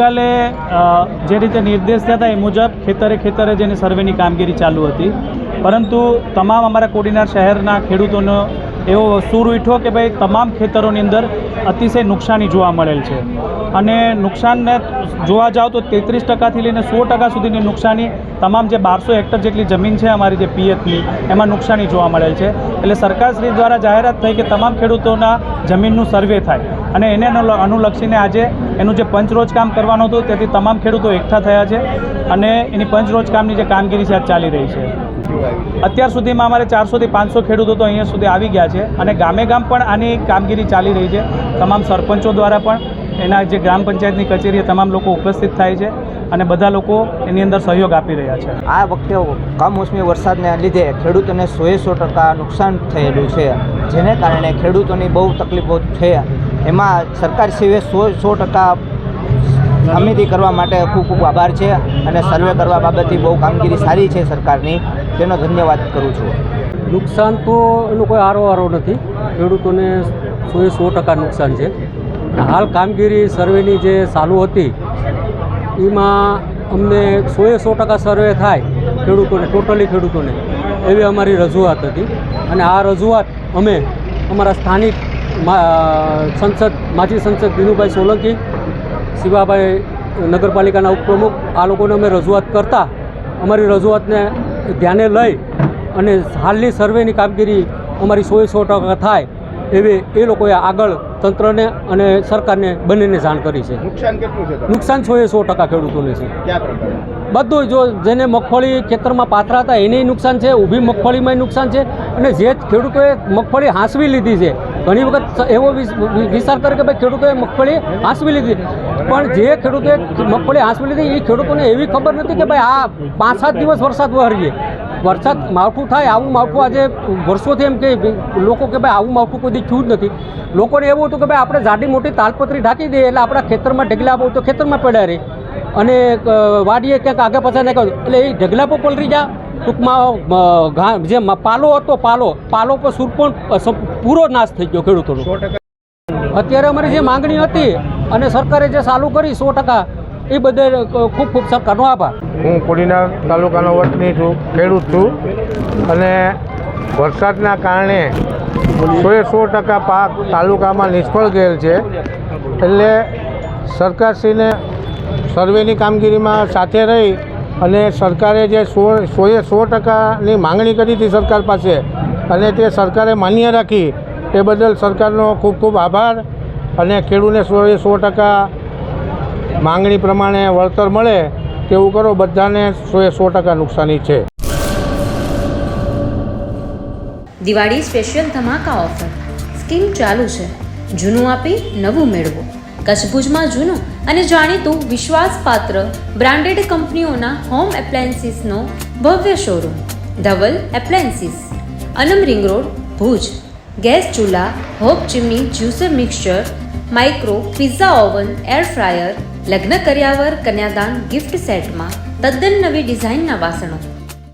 ગઈકાલે જે રીતે નિર્દેશ થયા હતા એ મુજબ ખેતરે ખેતરે જેની સર્વેની કામગીરી ચાલુ હતી. પરંતુ તમામ અમારા કોડીનાર શહેરના ખેડૂતોનો એવો સૂર ઉઠ્યો કે ભાઈ તમામ ખેતરોની અંદર અતિશય નુકસાની જોવા મળેલ છે. અને નુકસાનને જોવા જાઓ તો તેત્રીસ ટકાથી લઈને સો ટકા સુધીની નુકસાની તમામ જે બારસો હેક્ટર જેટલી જમીન છે અમારી જે પિયતની, એમાં નુકસાની જોવા મળેલ છે. એટલે સરકારશ્રી દ્વારા જાહેરાત થઈ કે તમામ ખેડૂતોના જમીનનું સર્વે થાય. અને એને અનુલક્ષીને આજે એનું જે પંચરોજ કામ કરવાનું હતું, તેથી તમામ ખેડૂતો એકઠા થયા છે. અને એની પંચરોજ કામની જે કામગીરી છે આ ચાલી રહી છે. અત્યાર સુધીમાં અમારે ચારસોથી પાંચસો ખેડૂતો તો અહીંયા સુધી આવી ગયા છે અને ગામે ગામ પણ આની કામગીરી ચાલી રહી છે. તમામ સરપંચો દ્વારા પણ એના જે ગ્રામ પંચાયતની કચેરીએ તમામ લોકો ઉપસ્થિત થાય છે અને બધા લોકો એની અંદર સહયોગ આપી રહ્યા છે. આ વખતે કમોસમી વરસાદને લીધે ખેડૂતોને સોએ સો ટકા નુકસાન થયેલું છે જેને કારણે ખેડૂતોની બહુ તકલીફો છે. એમાં સરકાર સિવાય સો સો ટકા સમિતિ કરવા માટે ખૂબ ખૂબ આભાર છે અને સર્વે કરવા બાબતથી બહુ કામગીરી સારી છે સરકારની. તેનો ધન્યવાદ કરું છું. નુકસાન તો એનો કોઈ આરો આરો નથી. ખેડૂતોને સો એ સો ટકા નુકસાન છે. હાલ કામગીરી સર્વેની જે ચાલુ હતી, એમાં અમને સો એ સો ટકા સર્વે થાય ખેડૂતોને, ટોટલી ખેડૂતોને, એવી અમારી રજૂઆત હતી. અને આ રજૂઆત અમે અમારા સ્થાનિક સંસદ, માજી સંસદ દિનુભાઈ સોલંકી, શિવાભાઈ નગરપાલિકાના ઉપપ્રમુખ, આ લોકોને અમે રજૂઆત કરતા, અમારી રજૂઆતને ધ્યાને લઈ અને હાલની સર્વેની કામગીરી અમારી સો સો ટકા થાય એવી એ લોકોએ આગળ તંત્રને અને સરકારને બંનેને જાણ કરી છે. નુકસાન કેટલું છે નુકસાન સો એ સો ટકા ખેડૂતોને છે. બધું જો જેને મગફળી ખેતરમાં પાથરા હતા એને નુકસાન છે ઊભી મગફળીમાં નુકસાન છે અને જે ખેડૂતોએ મગફળી હાંસવી લીધી છે ઘણી વખત એવો વિચાર કરે કે ભાઈ ખેડૂતોએ મગફળી હાંસવી લીધી. પણ જે ખેડૂતોએ મગફળી હાંસવી લીધી એ ખેડૂતોને એવી ખબર નથી કે ભાઈ આ પાંચ સાત દિવસ વરસાદ વહરીએ. વરસાદ માવઠું થાય આવું માવઠું આજે વર્ષોથી એમ કે લોકો કે ભાઈ આવું માવઠું કોઈ થયું જ નથી. લોકોને એવું હતું કે ભાઈ આપણે જાડી મોટી તાલપત્રી ઢાંકી દઈએ એટલે આપણા ખેતરમાં ઢગલા હોય તો ખેતરમાં પડ્યા રહે અને વાડીએ ક્યાંક આગળ પાછા નાખ્યો એટલે એ ઢગલા પર પલરી જા ટૂંકમાં ઘા જે પાલો હતો પાલો પાલો પર સૂર પણ પૂરો નાશ થઈ ગયો ખેડૂતોનો. અત્યારે અમારી જે માંગણી હતી અને સરકારે જે ચાલુ કરી સો ટકા, એ બદલ ખૂબ ખૂબ સરકારનો આભાર. હું કોડીના તાલુકાનો વતની છું, ખેડૂત છું. અને વરસાદના કારણે સોએ સો ટકા પાક તાલુકામાં નિષ્ફળ ગયેલ છે. એટલે સરકારશ્રીને સર્વેની કામગીરીમાં સાથે રહી અને સરકારે જે સો, સોએ સો ટકાની માંગણી કરી હતી સરકાર પાસે અને તે સરકારે માન્ય રાખી એ બદલ સરકારનો ખૂબ ખૂબ આભાર. અને ખેડૂતને એ સો ટકા માંગણી પ્રમાણે વળતર મળે તેવું કરો, બધાને સો એ સો ટકા નુકસાની છે. દિવાળી સ્પેશિયલ ધમાકા ઓફર. સ્કીમ ચાલુ છે. જૂનું આપી નવું મેળવો. કચ્છભુજમાં જૂનું અને જાણીતું વિશ્વાસપાત્ર બ્રાન્ડેડ કંપનીઓના હોમ એપ્લાયન્સીસનો ભવ્ય શોરૂમ. ધવલ એપ્લાયન્સીસ. અનમ રિંગ રોડ, ભુજ. ગેસ ચૂલા, hob chimney juicer mixture micro pizza oven air fryer લગ્ન કર્યાવર કન્યાદાન ગિફ્ટ સેટમાં તદ્દન નવી ડિઝાઇનના વાસણો.